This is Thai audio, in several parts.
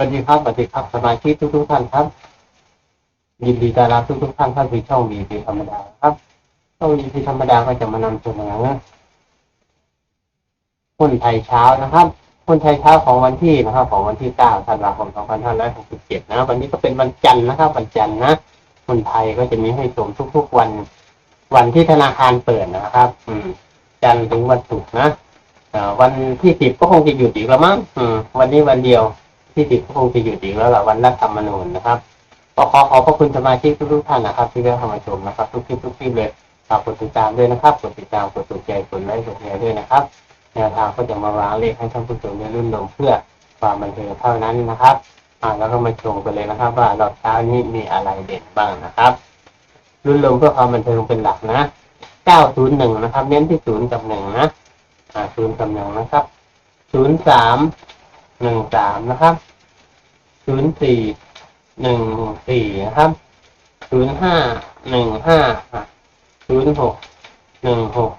วัสดีครับสวัสดีครับสมาชิกทุกทุกๆท่านครับ ยินดีต้อนรับทุกทุกท่านเข้าสู่ช่องวีพีธรรมดาครับช่องวีพีธรรมดาก็จะมานำเสนอหุ้นไทยเช้านะครับหุ้นไทยเช้าของวันที่นะครับ ของวันที่9ธันวาคม2567นะวันนี้ก็เป็นวันจันทร์นะครับ วันจันทร์นะหุ้นไทยก็จะมีให้ชมทุกๆวัน วันที่ธนาคารเปิดนะครับ อืม จันทร์ถึงวันศุกร์นะวันที่สิบก็คงจะหยุดอีกแล้วมั้งวันนี้วันเดียว ที่สิบก็คงจะหยุดอีกแล้วล่ะวันรัฐธรรมนูญนะครับก็ขอขอบพระคุณสมาชิกทุกท่านนะครับ ที่ได้เข้ามาชมนะครับ ทุกคลิปทุกคลิปเลยฝากกดติดตามด้วยนะครับกดติดตามกดถูกใจกดไลค์กดแชร์ด้วยนะครับแนวทางก็จะมาวางเลขให้ท่านผู้ชมในรุ่นลมเพื่อความบันเทิงเท่านั้นนะครับอ่าแล้วก็มาชมกันเลยนะครับ ว่าเราเช้านี้มีอะไรเด็ดบ้างนะครับ รุ่นลมเพื่อความบันเทิงเป็นหลักนะ 901 นะครับ เน้นที่ศูนย์กับหนึ่งนะอ่าศูนย์กับหนึ่งนะครับศูนย์สามหนึ่งสามนะครับ ศูนย์สี่หนึ่งสี่นะครับศูนย์ห้าหนึ่งห้าศูนย์หกหนึ่งหก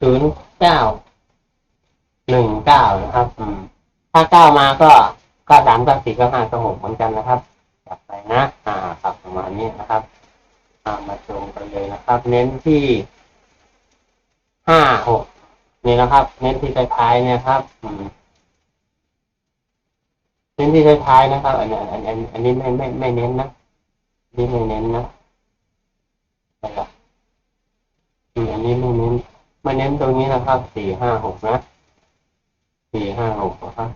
ศูนย์เก้าหนึ่งเก้านะครับถ้าเก้ามาก็เก้าสามเก้าสี่เก้าห้าเก้าหกเหมือนกันนะครับจับไปนะอ่าครับประมาณนี้นะครับอ่ามาชมกันเลยนะครับ เน้นที่ห้าหกนี่นะครับ เน้นที่ท้ายๆเนี่ยครับ อืม เน้นที่ท้ายๆนะครับ อันนี้อันนอันนี้ไม่ไม่ไม่เน้นนะนี่ไม่เน้นนะนะครับอืมอันนี้ไม่เน้นไม่เน้นตรงนี้นะครับสี่ห้าหกนะสี่ห้าหกนะครับ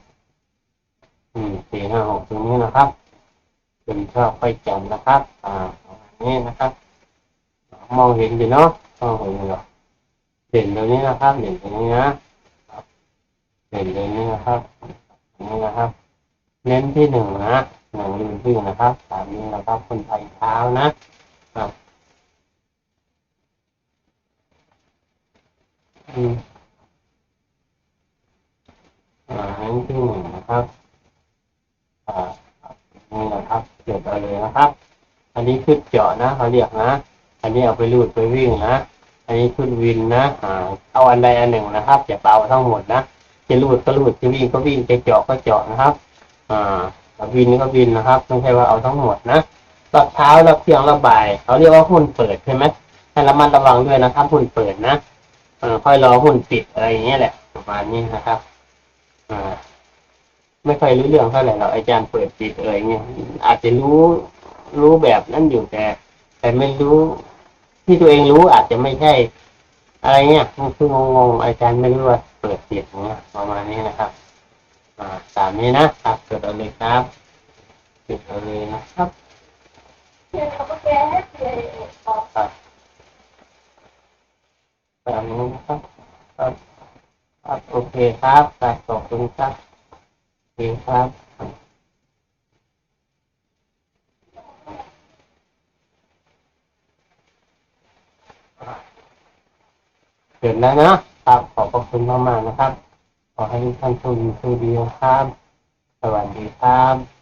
อืมสี่ห้าหกตรงนี้นะครับเป็นชอบไปจำนะครับ อ่าประมาณนี้นะครับ มองเห็นอยู่เนาะมองเห็นอยู่เนาะเด่นตรงนี้นะครับเด่นตรงนี้นะเด่นตรงนี้นะครับตรงนี้นะครับ เน้นที่หนึ่งนะหนึ่งลืมชื่อนะครับตามนี้นะครับคนไทยเช้านะครับอืมอ่าเน้นที่หนึ่งนะครับอ่านี่นะครับเกิดเอาเลยนะครับ อันนี้ขึ้นเจาะนะเขาเรียกนะ อันนี้เอาไปรูดไปวิ่งนะอันนี้ขึ้นวินนะอ่าเอาอันใดอันหนึ่งนะครับอย่าเปล่าทั้งหมดนะจะรูดก็รูดจะวิ่งก็วิ่งจะเจาะก็เจาะนะครับ อ่าวินก็วินนะครับ ไม่ใช่ว่าเอาทั้งหมดนะรอบเช้ารอบเที่ยงรอบบ่ายเขาเรียกว่าหุ้นเปิดใช่ไหมให้ระมัดระวังด้วยนะครับหุ้นเปิดนะเออค่อยรอหุ้นปิดอะไรอย่างเงี้ยแหละประมาณนี้นะครับอ่าไม่ค่อยรู้เรื่องเท่าไหร่หรอกอาจารย์เปิดปิดเอ่ยเงี้ยอาจจะรู้รู้แบบนั้นอยู่แต่ แต่ไม่รู้ที่ตัวเองรู้อาจจะไม่ใช่ อะไรเงี้ยคืองงๆอาจารย์ไม่รู้ว่าเปิดปิดเงี้ยประมาณนี้นะครับ อ่าตามนี้นะครับเกิดเอาเลยครับเกิดเอาเลยนะครับครับตามนี้นะครับครับครับโอเคครับครับขอบคุณครับโอเคครับเสร็จแล้วนะครับขอบพระคุณมากๆนะครับ ขอให้ทุกท่านโชคดีโชคดีครับ สวัสดีครับ